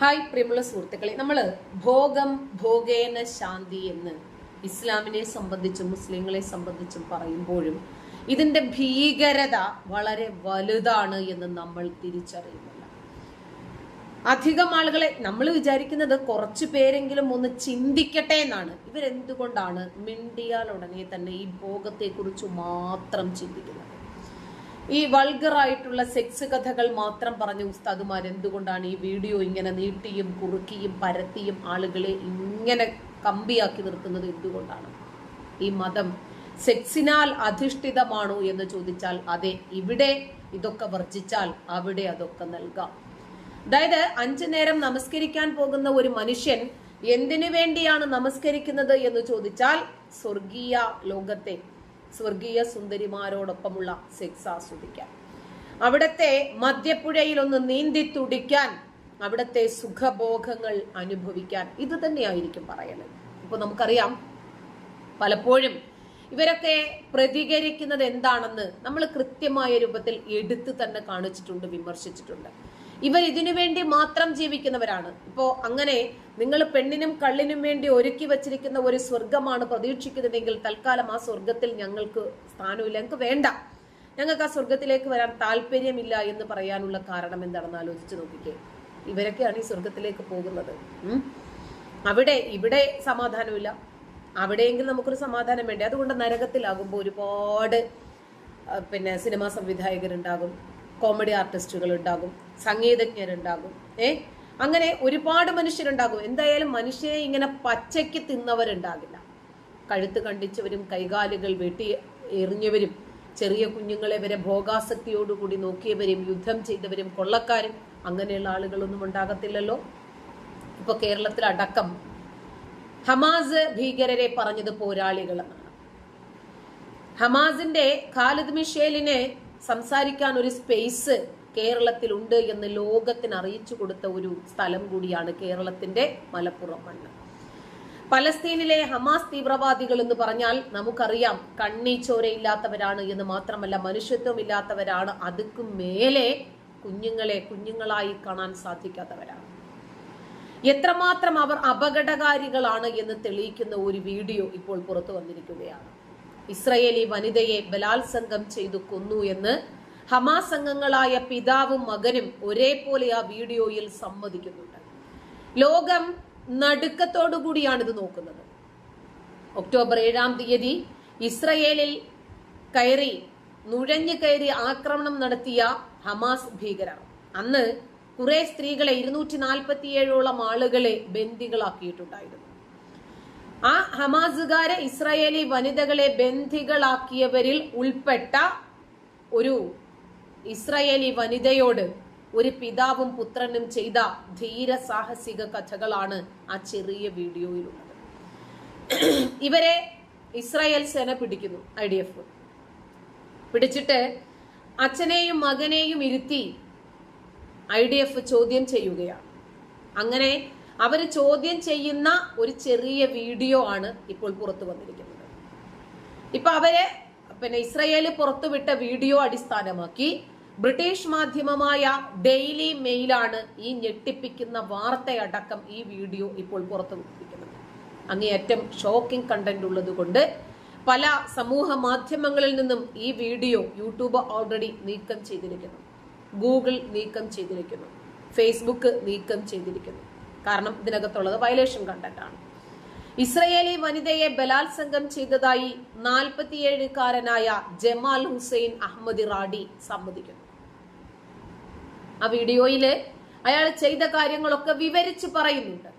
Hi പ്രിയമുള്ള സുഹൃത്തുക്കളെ നമ്മൾ ഭോഗം ഭോഗേന ശാന്തി എന്ന് ഇസ്ലാമിനെ സംബന്ധിച്ചും മുസ്ലിങ്ങളെ സംബന്ധിച്ചും പറയുമ്പോഴും ഇതിന്റെ ഭീകരത വളരെ വലുതാണ് എന്ന് നമ്മൾ തിരിച്ചറിയുന്നില്ല. അധികം ആളുകളെ നമ്മൾ വിചാരിക്കുന്നത് കുറച്ചു പേരെങ്കിലും ഒന്ന് ചിന്തിക്കട്ടെ എന്നാണ്. ഇവരെന്തുകൊണ്ടാണ് മിണ്ടിയാൽ ഉടനെ തന്നെ ഈ ഭോഗത്തെക്കുറിച്ച് മാത്രം ചിന്തിക്കുന്നത്? ഈ വൾഗറായിട്ടുള്ള സെക്സ് കഥകൾ മാത്രം പറഞ്ഞ ഉസ്താദുമാർ എന്തുകൊണ്ടാണ് ഈ വീഡിയോ ഇങ്ങനെ നീട്ടിയും കുറുക്കിയും പരത്തിയും ആളുകളെ ഇങ്ങനെ കമ്പിയാക്കി നിർത്തുന്നത് എന്തുകൊണ്ടാണ്? ഈ മതം സെക്സിനാൽ അധിഷ്ഠിതമാണോ എന്ന് ചോദിച്ചാൽ അതെ. ഇവിടെ ഇതൊക്കെ വർജിച്ചാൽ അവിടെ അതൊക്കെ നൽകാം. അതായത് അഞ്ചു നേരം നമസ്കരിക്കാൻ പോകുന്ന ഒരു മനുഷ്യൻ എന്തിനു വേണ്ടിയാണ് നമസ്കരിക്കുന്നത് എന്ന് ചോദിച്ചാൽ സ്വർഗീയ ലോകത്തെ സ്വർഗീയ സുന്ദരിമാരോടൊപ്പമുള്ള സെക്സ് ആസ്വദിക്കാൻ അവിടത്തെ മദ്യപ്പുഴയിൽ ഒന്ന് നീന്തി തുടിക്കാൻ അവിടത്തെ സുഖഭോഗങ്ങൾ അനുഭവിക്കാൻ ഇത് തന്നെയായിരിക്കും പറയുന്നത്. ഇപ്പൊ നമുക്കറിയാം പലപ്പോഴും ഇവരൊക്കെ പ്രതികരിക്കുന്നത് എന്താണെന്ന് നമ്മൾ കൃത്യമായ രൂപത്തിൽ എടുത്തു തന്നെ കാണിച്ചിട്ടുണ്ട് വിമർശിച്ചിട്ടുണ്ട്. ഇവർ ഇതിനു വേണ്ടി മാത്രം ജീവിക്കുന്നവരാണ്. ഇപ്പോ അങ്ങനെ നിങ്ങൾ പെണ്ണിനും കള്ളിനും വേണ്ടി ഒരുക്കി വച്ചിരിക്കുന്ന ഒരു സ്വർഗമാണ് പ്രതീക്ഷിക്കുന്നതെങ്കിൽ തൽക്കാലം ആ സ്വർഗത്തിൽ ഞങ്ങൾക്ക് സ്ഥാനമില്ല. ഞങ്ങൾക്ക് വേണ്ട. ഞങ്ങൾക്ക് ആ സ്വർഗത്തിലേക്ക് വരാൻ താല്പര്യമില്ല എന്ന് പറയാനുള്ള കാരണം എന്താണെന്ന് ആലോചിച്ച് നോക്കിക്കേ. ഇവരൊക്കെയാണ് ഈ സ്വർഗത്തിലേക്ക് പോകുന്നത്. അവിടെ ഇവിടെ സമാധാനമില്ല. അവിടെയെങ്കിലും നമുക്കൊരു സമാധാനം വേണ്ടേ? അതുകൊണ്ട് നരകത്തിലാകുമ്പോൾ ഒരുപാട് പിന്നെ സിനിമാ സംവിധായകരുണ്ടാകും. കോമഡി ആർട്ടിസ്റ്റുകൾ ഉണ്ടാകും സംഗീതജ്ഞരുണ്ടാകും ഏ? അങ്ങനെ ഒരുപാട് മനുഷ്യരുണ്ടാകും. എന്തായാലും മനുഷ്യരെ ഇങ്ങനെ പച്ചയ്ക്ക് തിന്നവരുണ്ടാകില്ല. കഴുത്ത് കണ്ടിച്ചവരും കൈകാലുകൾ വെട്ടി എറിഞ്ഞവരും ചെറിയ കുഞ്ഞുങ്ങളെ വരെ ഭോഗാസക്തിയോടുകൂടി നോക്കിയവരും യുദ്ധം ചെയ്തവരും കൊള്ളക്കാരും അങ്ങനെയുള്ള ആളുകളൊന്നും ഉണ്ടാകത്തില്ലല്ലോ? ഇപ്പൊ കേരളത്തിൽ അടക്കം ഹമാസ് ഭീകരരെ പറഞ്ഞത് പോരാളികളെന്നാണ് ഹമാസിന്റെ ഖാലിദ് മിഷേലിന് സംസാരിക്കാൻ ഒരു സ്പേസ് കേരളത്തിലുണ്ട് എന്ന് ലോകത്തിന് അറിയിച്ചു കൊടുത്ത ഒരു സ്ഥലം കൂടിയാണ് കേരളത്തിന്റെ മലപ്പുറം മണ്ണ്. പലസ്തീനിലെ ഹമാസ് തീവ്രവാദികൾ എന്ന് പറഞ്ഞാൽ നമുക്കറിയാം കണ്ണി ചോരയില്ലാത്തവരാണ് എന്ന് മാത്രമല്ല മനുഷ്യത്വം ഇല്ലാത്തവരാണ് അതുക്കും മേലെ കുഞ്ഞുങ്ങളെ കുഞ്ഞുങ്ങളായി കാണാൻ സാധിക്കാത്തവരാണ്. എത്രമാത്രം അവർ അപകടകാരികളാണ് എന്ന് തെളിയിക്കുന്ന ഒരു വീഡിയോ ഇപ്പോൾ പുറത്തു വന്നിരിക്കുകയാണ്. ഇസ്രയേലി വനിതയെ ബലാത്സംഗം ചെയ്തു കൊന്നു എന്ന് ഹമാസ് അംഗങ്ങളായ പിതാവും മകനും ഒരേപോലെ ആ വീഡിയോയിൽ സമ്മതിക്കുന്നുണ്ട്. ലോകം നടുക്കത്തോടുകൂടിയാണ് ഇത് നോക്കുന്നത്. ഒക്ടോബർ ഏഴാം തീയതി ഇസ്രയേലിൽ കയറി നുഴഞ്ഞു കയറി ആക്രമണം നടത്തിയ ഹമാസ് ഭീകരർ. അന്ന് കുറെ സ്ത്രീകളെ ഇരുന്നൂറ്റി നാൽപ്പത്തിയേഴോളം ആളുകളെ ബന്ദികളാക്കിയിട്ടുണ്ടായിരുന്നു. ആ ഹമാസുകാരെ ഇസ്രായേലി വനിതകളെ ബന്ധികളാക്കിയവരിൽ ഉൾപ്പെട്ട ഒരു ഇസ്രായേലി വനിതയോട് ഒരു പിതാവും പുത്രനും ചെയ്ത ധീര സാഹസിക കഥകളാണ് ആ ചെറിയ വീഡിയോയിലുള്ളത്. ഇവരെ ഇസ്രായേൽ സേന പിടിക്കുന്നു ഐ ഡി എഫ്. പിടിച്ചിട്ട് അച്ഛനെയും മകനെയും ഇരുത്തി ഐ ഡി എഫ് ചോദ്യം ചെയ്യുകയാണ്. അങ്ങനെ അവർ ചോദ്യം ചെയ്യുന്ന ഒരു ചെറിയ വീഡിയോ ആണ് ഇപ്പോൾ പുറത്തു വന്നിരിക്കുന്നത്. ഇപ്പൊ അവരെ പിന്നെ ഇസ്രയേൽ പുറത്തുവിട്ട വീഡിയോ അടിസ്ഥാനമാക്കി ബ്രിട്ടീഷ് മാധ്യമമായ ഡെയിലി മെയിലാണ് ഈ ഞെട്ടിപ്പിക്കുന്ന വാർത്തയടക്കം ഈ വീഡിയോ ഇപ്പോൾ പുറത്തു പുറത്തുവിട്ടിരിക്കുന്നത് അങ്ങേയറ്റം ഷോക്കിംഗ് കണ്ടന്റ് ഉള്ളതുകൊണ്ട് പല സമൂഹ മാധ്യമങ്ങളിൽ നിന്നും ഈ വീഡിയോ യൂട്യൂബ് ഓൾറെഡി നീക്കം ചെയ്തിരിക്കുന്നു. ഗൂഗിൾ നീക്കം ചെയ്തിരിക്കുന്നു. ഫേസ്ബുക്ക് നീക്കം ചെയ്തിരിക്കുന്നു. കാരണം ഇതിനകത്തുള്ളത് വയലേഷൻ കണ്ടന്റ് ആണ്. ഇസ്രയേലി വനിതയെ ബലാത്സംഗം ചെയ്തതായി നാൽപ്പത്തിയേഴുകാരനായ ജമാൽ ഹുസൈൻ അഹമ്മദ് റാഡി സമ്മതിക്കുന്നു. ആ വീഡിയോയിൽ അയാൾ ചെയ്ത കാര്യങ്ങളൊക്കെ വിവരിച്ച് പറയുന്നുണ്ട്.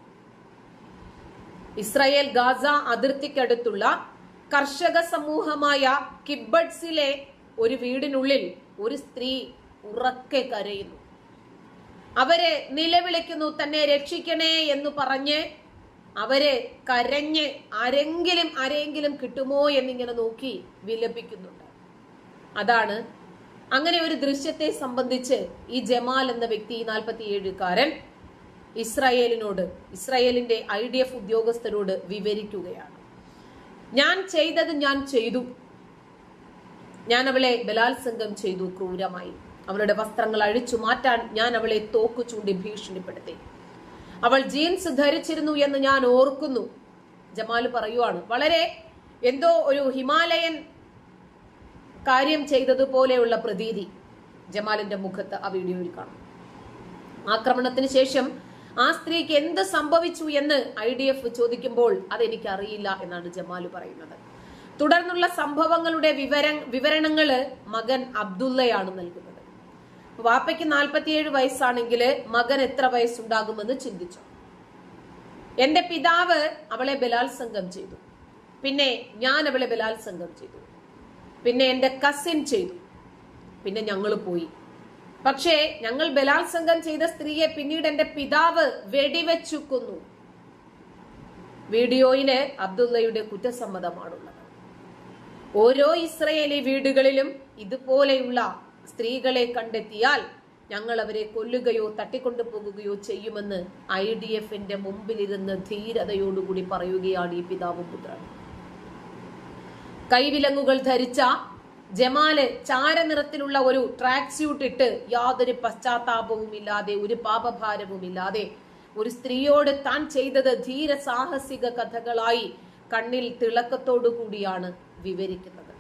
ഇസ്രായേൽ ഗാസ അതിർത്തിക്കടുത്തുള്ള കർഷക സമൂഹമായ കിബഡ്സിലെ ഒരു വീടിനുള്ളിൽ ഒരു സ്ത്രീ ഉറക്കെ കരയുന്നു. അവരെ നിലവിളിക്കുന്നു തന്നെ രക്ഷിക്കണേ എന്ന് പറഞ്ഞ് അവരെ കരഞ്ഞ് ആരെങ്കിലും ആരെങ്കിലും കിട്ടുമോ എന്നിങ്ങനെ നോക്കി വിലപിക്കുന്നുണ്ട്. അതാണ് അങ്ങനെ ഒരു ദൃശ്യത്തെ സംബന്ധിച്ച് ഈ ജമാൽ എന്ന വ്യക്തി നാൽപ്പത്തിയേഴുകാരൻ ഇസ്രായേലിനോട് ഇസ്രായേലിന്റെ ഐ ഡി എഫ് ഉദ്യോഗസ്ഥരോട് വിവരിക്കുകയാണ്. ഞാൻ ചെയ്തത് ഞാൻ ചെയ്തു. ഞാൻ അവളെ ബലാത്സംഗം ചെയ്തു ക്രൂരമായി. അവളുടെ വസ്ത്രങ്ങൾ അഴിച്ചു മാറ്റാൻ ഞാൻ അവളെ തോക്കു ചൂണ്ടി ഭീഷണിപ്പെടുത്തി. അവൾ ജീൻസ് ധരിച്ചിരുന്നു എന്ന് ഞാൻ ഓർക്കുന്നു. ജമാൽ പറയുവാണ് വളരെ എന്തോ ഒരു ഹിമാലയൻ കാര്യം ചെയ്തതുപോലെയുള്ള പ്രതീതി. ജമാലിന്റെ മുഖത്ത് ആ വീഡിയോയിൽ കാണാം. ആക്രമണത്തിന് ശേഷം ആ സ്ത്രീക്ക് എന്ത് സംഭവിച്ചു എന്ന് ഐ ഡി എഫ് ചോദിക്കുമ്പോൾ അതെനിക്ക് അറിയില്ല എന്നാണ് ജമാൽ പറയുന്നത്. തുടർന്നുള്ള സംഭവങ്ങളുടെ വിവര വിവരണങ്ങൾ മകൻ അബ്ദുള്ളയാണ് നൽകുന്നത്. വാപ്പയ്ക്ക് നാൽപ്പത്തിയേഴ് വയസ്സാണെങ്കിൽ മകൻ എത്ര വയസ്സുണ്ടാകുമെന്ന് ചിന്തിച്ചു. എന്റെ പിതാവ് അവളെ ബലാത്സംഗം ചെയ്തു. പിന്നെ ഞാൻ അവളെ ബലാത്സംഗം ചെയ്തു. പിന്നെ എന്റെ കസിൻ ചെയ്തു. പിന്നെ ഞങ്ങൾ പോയി. പക്ഷേ ഞങ്ങൾ ബലാത്സംഗം ചെയ്ത സ്ത്രീയെ പിന്നീട് എന്റെ പിതാവ് വെടിവെച്ചു കൊന്നു വീഡിയോയിൽ അബ്ദുള്ളയുടെ കുറ്റസമ്മതമാണുള്ളത്. ഓരോ ഇസ്രയേലി വീടുകളിലും ഇതുപോലെയുള്ള സ്ത്രീകളെ കണ്ടെത്തിയാൽ ഞങ്ങൾ അവരെ കൊല്ലുകയോ തട്ടിക്കൊണ്ടു പോകുകയോ ചെയ്യുമെന്ന് ഐ ഡി എഫിന്റെ മുമ്പിലിരുന്ന് ധീരതയോടുകൂടി പറയുകയാണ് ഈ പിതാവും പുത്രൻ കൈവിലങ്ങുകൾ ധരിച്ച ജമാൽ ചാരനിറത്തിലുള്ള ഒരു ട്രാക്ക് സ്യൂട്ട് ഇട്ട് യാതൊരു പശ്ചാത്താപവും ഇല്ലാതെ ഒരു പാപഭാരവും ഇല്ലാതെ ഒരു സ്ത്രീയോട് താൻ ചെയ്തത് ധീര സാഹസിക കഥകളായി കണ്ണിൽ തിളക്കത്തോടു കൂടിയാണ് വിവരിക്കുന്നത്.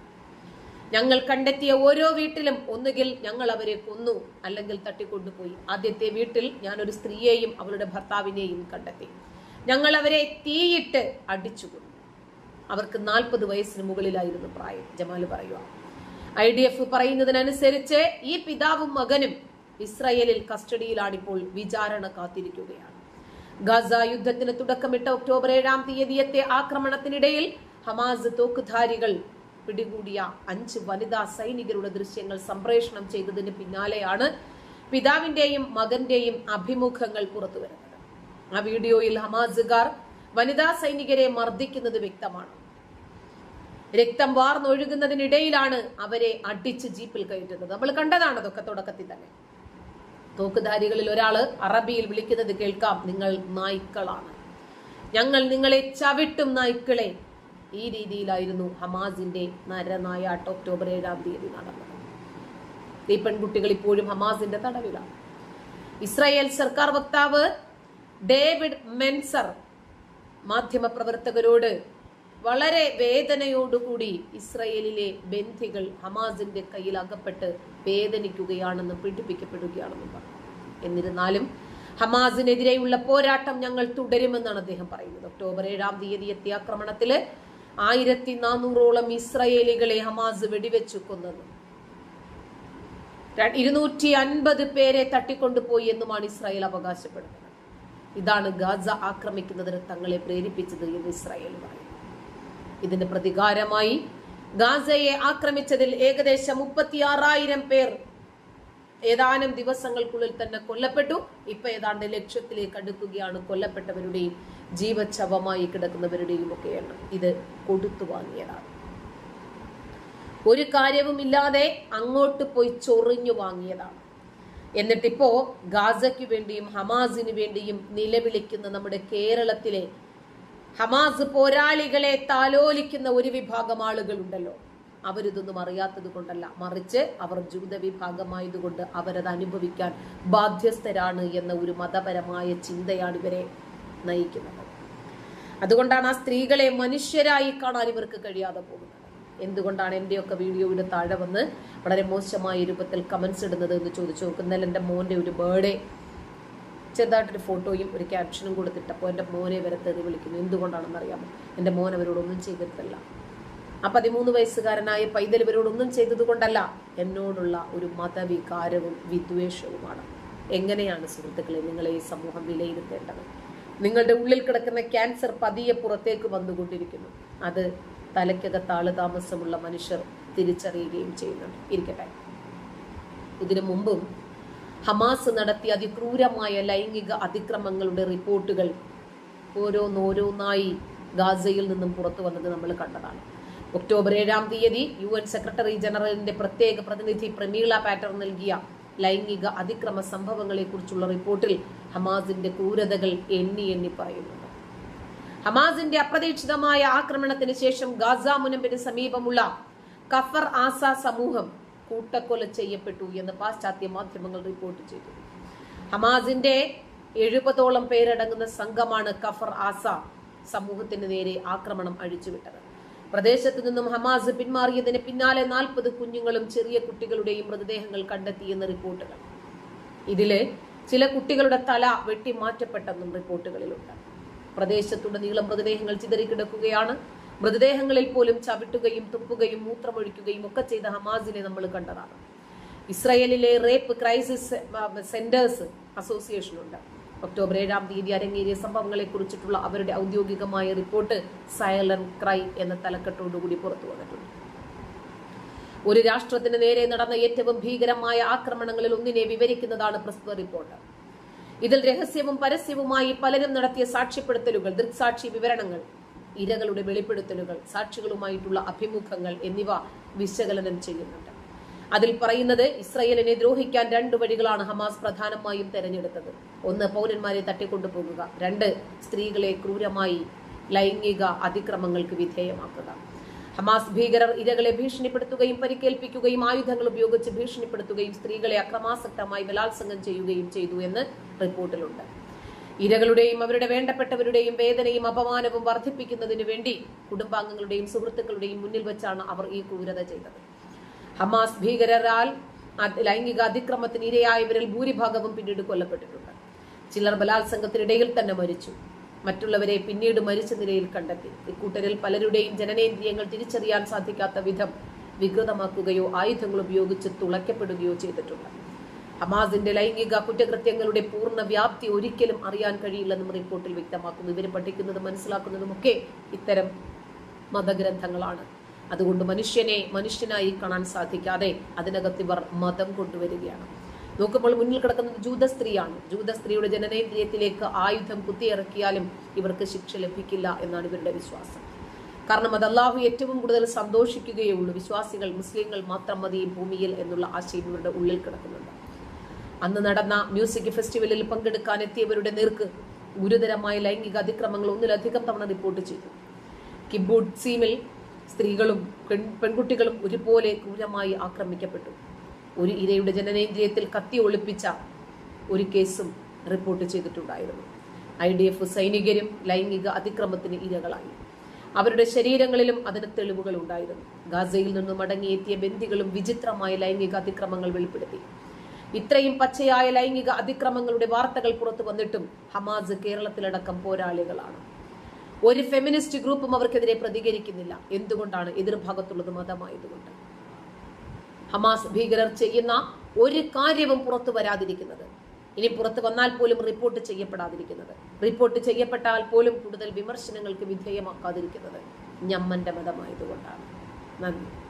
ഞങ്ങൾ കണ്ടെത്തിയ ഓരോ വീട്ടിലും ഒന്നുകിൽ ഞങ്ങൾ അവരെ കൊന്നു അല്ലെങ്കിൽ തട്ടിക്കൊണ്ടുപോയി. ആദ്യത്തെ വീട്ടിൽ ഞാൻ ഒരു സ്ത്രീയെയും അവളുടെ ഭർത്താവിനെയും കണ്ടെത്തി. ഞങ്ങൾ അവരെ തീയിട്ട് അടിച്ചു അവർക്ക് നാൽപ്പത് വയസ്സിന് മുകളിലായിരുന്നു പ്രായം ജമാൽ പറയുക. ഐ ഡി എഫ് പറയുന്നതിനനുസരിച്ച് ഈ പിതാവും മകനും ഇസ്രയേലിൽ കസ്റ്റഡിയിലാണിപ്പോൾ വിചാരണ കാത്തിരിക്കുകയാണ്. ഗാസ യുദ്ധത്തിന് തുടക്കമിട്ട ഒക്ടോബർ ഏഴാം തീയതിയത്തെ ആക്രമണത്തിനിടയിൽ ഹമാസ് തോക്കുധാരികൾ പിടികൂടിയ അഞ്ച് വനിതാ സൈനികരുടെ ദൃശ്യങ്ങൾ സംപ്രേഷണം ചെയ്തതിന് പിന്നാലെയാണ് പിതാവിന്റെയും മകന്റെയും അഭിമുഖങ്ങൾ പുറത്തുവരുന്നത്. ആ വീഡിയോയിൽ ഹമാസുകാർ വനിതാ സൈനികരെ മർദ്ദിക്കുന്നത് വ്യക്തമാണ്. രക്തം വാർന്നൊഴുകുന്നതിനിടയിലാണ് അവരെ അടിച്ച് ജീപ്പിൽ കയറ്റുന്നത്. നമ്മൾ കണ്ടതാണ് അതൊക്കെ തുടക്കത്തിൽ തന്നെ. തോക്കുധാരികളിൽ ഒരാൾ അറബിയിൽ വിളിക്കുന്നത് കേൾക്കാം. നിങ്ങൾ നായ്ക്കളാണ്. ഞങ്ങൾ നിങ്ങളെ ചവിട്ടും നായ്ക്കളെ. ഈ രീതിയിലായിരുന്നു ഹമാസിന്റെ നരനായാട്ട് ഒക്ടോബർ ഏഴാം തീയതി നടന്നത്. ഈ പെൺകുട്ടികൾ ഇപ്പോഴും ഹമാസിന്റെ തടവിലാണ്. ഇസ്രായേൽ സർക്കാർ വക്താവ് ഡേവിഡ് മെൻസർ മാധ്യമപ്രവർത്തകരോട് വളരെ വേദനയോടുകൂടി ഇസ്രയേലിലെ ബന്ധികൾ ഹമാസിന്റെ കയ്യിൽ അകപ്പെട്ട് വേദനിക്കുകയാണെന്നും പീഡിപ്പിക്കപ്പെടുകയാണെന്നും പറഞ്ഞു. എന്നിരുന്നാലും ഹമാസിനെതിരെയുള്ള പോരാട്ടം ഞങ്ങൾ തുടരുമെന്നാണ് അദ്ദേഹം പറയുന്നത്. ഒക്ടോബർ ഏഴാം തീയതി എത്തിയ ആക്രമണത്തിൽ ആയിരത്തി നാനൂറോളം ഇസ്രയേലികളെ ഹമാസ് വെടിവെച്ചു കൊന്നത്. ഇരുന്നൂറ്റി അൻപത് പേരെ തട്ടിക്കൊണ്ടുപോയി എന്നുമാണ് ഇസ്രായേൽ അവകാശപ്പെടുന്നത്. ഇതാണ് ഗാസ ആക്രമിക്കുന്നതിന് തങ്ങളെ പ്രേരിപ്പിച്ചത് എന്ന് ഇസ്രായേൽ പറയും ഇതിന്റെ പ്രതികാരമായി ഗാസയെ ആക്രമിച്ചതിൽ ഏകദേശം മുപ്പത്തിയാറായിരം പേർ ഏതാനും ദിവസങ്ങൾക്കുള്ളിൽ തന്നെ കൊല്ലപ്പെട്ടു. ഇപ്പൊ ഏതാണ്ട് ലക്ഷ്യത്തിലേക്ക് അടുക്കുകയാണ് കൊല്ലപ്പെട്ടവരുടെയും ജീവച്ഛവമായി കിടക്കുന്നവരുടെയും ഒക്കെ എണ്ണം. ഇത് കൊടുത്തു വാങ്ങിയതാണ്. ഒരു കാര്യവും ഇല്ലാതെ അങ്ങോട്ട് പോയി ചൊറിഞ്ഞു വാങ്ങിയതാണ്. എന്നിട്ടിപ്പോ ഗാസയ്ക്ക് വേണ്ടിയും ഹമാസിന് വേണ്ടിയും നിലവിളിക്കുന്ന നമ്മുടെ കേരളത്തിലെ ഹമാസ് പോരാളികളെ താലോലിക്കുന്ന ഒരു വിഭാഗം ആളുകളുണ്ടല്ലോ. അവരിതൊന്നും അറിയാത്തത് കൊണ്ടല്ല. മറിച്ച് അവർ ജൂത വിഭാഗമായതുകൊണ്ട് അവരത് അനുഭവിക്കാൻ ബാധ്യസ്ഥരാണ് എന്ന ഒരു മതപരമായ ചിന്തയാണ് ഇവരെ നയിക്കുന്നത്. അതുകൊണ്ടാണ് ആ സ്ത്രീകളെ മനുഷ്യരായി കാണാൻ ഇവർക്ക് കഴിയാതെ പോകുന്നത്. എന്തുകൊണ്ടാണ് എന്റെയൊക്കെ വീഡിയോയുടെ താഴെ വന്ന് വളരെ മോശമായ രൂപത്തിൽ കമൻസ് ഇടുന്നത് എന്ന് ചോദിച്ചു നോക്കുന്നാൽ എന്റെ മോന്റെ ഒരു ബേർഡേ ചെറുതായിട്ടൊരു ഫോട്ടോയും ഒരു ക്യാപ്ഷനും കൊടുത്തിട്ടപ്പോൾ എന്റെ മോനെ വരെ തെറി വിളിക്കുന്നു. എന്തുകൊണ്ടാണെന്ന് അറിയാമോ എന്റെ മോൻ അവരോടൊന്നും ചെയ്തിട്ടില്ല. ആ പതിമൂന്ന് വയസ്സുകാരനായ പൈതൽ ഇവരോടൊന്നും ചെയ്തതുകൊണ്ടല്ല എന്നോടുള്ള ഒരു മതവികാരവും വിദ്വേഷവുമാണ്. എങ്ങനെയാണ് സുഹൃത്തുക്കളെ നിങ്ങളെ ഈ സമൂഹം വിലയിരുത്തേണ്ടത്? നിങ്ങളുടെ ഉള്ളിൽ കിടക്കുന്ന ക്യാൻസർ പതിയെ പുറത്തേക്ക് വന്നുകൊണ്ടിരിക്കുന്നു. അത് തലയ്ക്കകത്ത് ആൾ താമസമുള്ള മനുഷ്യർ തിരിച്ചറിയുകയും ചെയ്യുന്നുണ്ട്. ഇരിക്കട്ടെ. ഇതിനു മുമ്പും ഹമാസ് നടത്തിയ അതിക്രൂരമായ ലൈംഗിക അതിക്രമങ്ങളുടെ റിപ്പോർട്ടുകൾ ഓരോന്നോരോന്നായി ഗാസയിൽ നിന്നും പുറത്തു വന്നത് നമ്മൾ കണ്ടതാണ്. ഒക്ടോബർ ഏഴാം തീയതി യു എൻ സെക്രട്ടറി ജനറലിന്റെ പ്രത്യേക പ്രതിനിധി പ്രമീള പാറ്റർ നൽകിയ ലൈംഗിക അതിക്രമ സംഭവങ്ങളെക്കുറിച്ചുള്ള റിപ്പോർട്ടിൽ ഹമാസിന്റെ ക്രൂരതകൾ എണ്ണി എണ്ണി പറയുന്നുണ്ട്. ഹമാസിന്റെ അപ്രതീക്ഷിതമായ ആക്രമണത്തിന് ശേഷം ഗാസ മുനമ്പിന് സമീപമുള്ള കഫർ ആസ സമൂഹം കൂട്ടക്കൊല ചെയ്യപ്പെട്ടു എന്ന് പാശ്ചാത്യ മാധ്യമങ്ങൾ റിപ്പോർട്ട് ചെയ്തു. ഹമാസിന്റെ എഴുപതോളം പേരടങ്ങുന്ന സംഘമാണ് കഫർ ആസ സമൂഹത്തിന് നേരെ ആക്രമണം അഴിച്ചുവിട്ടത്. പ്രദേശത്ത് നിന്നും ഹമാസ് പിന്മാറിയതിന് പിന്നാലെ നാൽപ്പത് കുഞ്ഞുങ്ങളും ചെറിയ കുട്ടികളുടെയും മൃതദേഹങ്ങൾ കണ്ടെത്തിയെന്ന് റിപ്പോർട്ടുകൾ. ഇതിലെ ചില കുട്ടികളുടെ തല വെട്ടിമാറ്റപ്പെട്ടെന്നും റിപ്പോർട്ടുകളിലുണ്ട്. പ്രദേശത്തുടനീളം മൃതദേഹങ്ങൾ ചിതറിക്കിടക്കുകയാണ്. മൃതദേഹങ്ങളിൽ പോലും ചവിട്ടുകയും തുപ്പുകയും മൂത്രമൊഴിക്കുകയും ഒക്കെ ചെയ്ത ഹമാസിനെ നമ്മൾ കണ്ടതാണ്. ഇസ്രയേലിലെ റേപ്പ് ക്രൈസിസ് സെന്റേഴ്സ് അസോസിയേഷൻ ഉണ്ട് ഒക്ടോബർ ഏഴാം തീയതി അരങ്ങേറിയ സംഭവങ്ങളെ കുറിച്ചിട്ടുള്ള അവരുടെ ഔദ്യോഗികമായ റിപ്പോർട്ട് സൈലന്റ് ക്രൈ എന്ന തലക്കെട്ടോടുകൂടി പുറത്തു വന്നിട്ടുണ്ട്. ഒരു രാഷ്ട്രത്തിന് നേരെ നടന്ന ഏറ്റവും ഭീകരമായ ആക്രമണങ്ങളിൽ ഒന്നിനെ വിവരിക്കുന്നതാണ് പ്രസ്തുത റിപ്പോർട്ട്. ഇതിൽ രഹസ്യവും പരസ്യവുമായി പലരും നടത്തിയ സാക്ഷ്യപ്പെടുത്തലുകൾ ദൃക്സാക്ഷി വിവരണങ്ങൾ ഇരകളുടെ വെളിപ്പെടുത്തലുകൾ സാക്ഷികളുമായിട്ടുള്ള അഭിമുഖങ്ങൾ എന്നിവ വിശകലനം ചെയ്യുന്നുണ്ട്. അതിൽ പറയുന്നത് ഇസ്രയേലിനെ ദ്രോഹിക്കാൻ രണ്ട് വഴികളാണ് ഹമാസ് പ്രധാനമായും തെരഞ്ഞെടുത്തത്. ഒന്ന് പൗരന്മാരെ തട്ടിക്കൊണ്ടുപോകുക. രണ്ട് സ്ത്രീകളെ ക്രൂരമായി ലൈംഗിക അതിക്രമങ്ങൾക്ക് വിധേയമാക്കുക. ഹമാസ് ഭീകരർ ഇരകളെ ഭീഷണിപ്പെടുത്തുകയും പരിക്കേൽപ്പിക്കുകയും ആയുധങ്ങൾ ഉപയോഗിച്ച് ഭീഷണിപ്പെടുത്തുകയും സ്ത്രീകളെ അക്രമാസക്തമായി ബലാത്സംഗം ചെയ്യുകയും ചെയ്തു എന്ന് റിപ്പോർട്ടിലുണ്ട്. ഇരകളുടെയും അവരുടെ വേണ്ടപ്പെട്ടവരുടെയും വേദനയും അപമാനവും വർദ്ധിപ്പിക്കുന്നതിനു വേണ്ടി കുടുംബാംഗങ്ങളുടെയും സുഹൃത്തുക്കളുടെയും മുന്നിൽ വെച്ചാണ് അവർ ഈ ക്രൂരത ചെയ്തത്. ഹമാസ് ഭീകരരാൽ ലൈംഗിക അതിക്രമത്തിന് ഇരയായവരിൽ ഭൂരിഭാഗവും പിന്നീട് കൊല്ലപ്പെട്ടിട്ടുണ്ട്. ചിലർ ബലാത്സംഗത്തിനിടയിൽ തന്നെ മരിച്ചു. മറ്റുള്ളവരെ പിന്നീട് മരിച്ച നിലയിൽ കണ്ടെത്തി. ഇക്കൂട്ടരിൽ പലരുടെയും ജനനേന്ദ്രിയങ്ങൾ തിരിച്ചറിയാൻ സാധിക്കാത്ത വിധം വികൃതമാക്കുകയോ ആയുധങ്ങൾ ഉപയോഗിച്ച് തുളയ്ക്കപ്പെടുകയോ ചെയ്തിട്ടുണ്ട്. ഹമാസിന്റെ ലൈംഗിക കുറ്റകൃത്യങ്ങളുടെ പൂർണ വ്യാപ്തി ഒരിക്കലും അറിയാൻ കഴിയില്ലെന്നും റിപ്പോർട്ടിൽ വ്യക്തമാക്കുന്നു. ഇവർ പഠിക്കുന്നതും മനസ്സിലാക്കുന്നതുമൊക്കെ ഇത്തരം മതഗ്രന്ഥങ്ങളാണ്. അതുകൊണ്ട് മനുഷ്യനെ മനുഷ്യനായി കാണാൻ സാധിക്കാതെ അതിനകത്ത് ഇവർ മതം കൊണ്ടുവരികയാണ്. നോക്കുമ്പോൾ മുന്നിൽ കിടക്കുന്നത് ജൂത സ്ത്രീയാണ് ജൂത സ്ത്രീയുടെ ജനനേന്ദ്രിയത്തിലേക്ക് ആയുധം കുത്തിയിറക്കിയാലും ഇവർക്ക് ശിക്ഷ ലഭിക്കില്ല എന്നാണ് ഇവരുടെ വിശ്വാസം. കാരണം അത് അള്ളാഹു ഏറ്റവും കൂടുതൽ സന്തോഷിക്കുകയുള്ളൂ. വിശ്വാസികൾ മുസ്ലിങ്ങൾ മാത്രം മതി ഭൂമിയിൽ എന്നുള്ള ആശയം ഇവരുടെ ഉള്ളിൽ കിടക്കുന്നുണ്ട്. അന്ന് നടന്ന മ്യൂസിക് ഫെസ്റ്റിവലിൽ പങ്കെടുക്കാൻ എത്തിയവരുടെ നേർക്ക് ഗുരുതരമായ ലൈംഗിക അതിക്രമങ്ങൾ ഒന്നിലധികം തവണ റിപ്പോർട്ട് ചെയ്തു. കിബൂട്ട്സീമിൽ സ്ത്രീകളും പെൺ- പെൺകുട്ടികളും ഒരുപോലെ ക്രൂരമായി ആക്രമിക്കപ്പെട്ടു. ഒരു ഇരയുടെ ജനനേന്ദ്രിയത്തിൽ കത്തി ഒളിപ്പിച്ച ഒരു കേസും റിപ്പോർട്ട് ചെയ്തിട്ടുണ്ടായിരുന്നു. ഐ ഡി എഫ് സൈനികരും ലൈംഗിക അതിക്രമത്തിന് ഇരകളായി. അവരുടെ ശരീരങ്ങളിലും അതിന് തെളിവുകൾ ഉണ്ടായിരുന്നു. ഗാസയിൽ നിന്നും മടങ്ങിയെത്തിയ ബന്ദികളും വിചിത്രമായ ലൈംഗിക അതിക്രമങ്ങൾ വെളിപ്പെടുത്തി. ഇത്രയും പച്ചയായ ലൈംഗിക അതിക്രമങ്ങളുടെ വാർത്തകൾ പുറത്തു വന്നിട്ടും ഹമാസ് കേരളത്തിലടക്കം പോരാളികളാണ്. ഒരു ഫെമിനിസ്റ്റ് ഗ്രൂപ്പും അവർക്കെതിരെ പ്രതികരിക്കുന്നില്ല. എന്തുകൊണ്ടാണ് എതിർഭാഗത്തുള്ളത് മതമായതുകൊണ്ട്? ഹമാസ് ഭീകരർ ചെയ്യുന്ന ഒരു കാര്യവും പുറത്തു വരാതിരിക്കുന്നത്. ഇനി പുറത്തു വന്നാൽ പോലും റിപ്പോർട്ട് ചെയ്യപ്പെടാതിരിക്കുന്നത്. റിപ്പോർട്ട് ചെയ്യപ്പെട്ടാൽ പോലും കൂടുതൽ വിമർശനങ്ങൾക്ക് വിധേയമാക്കാതിരിക്കുന്നത് ഞമ്മന്റെ മതമായതുകൊണ്ടാണ്. നന്ദി.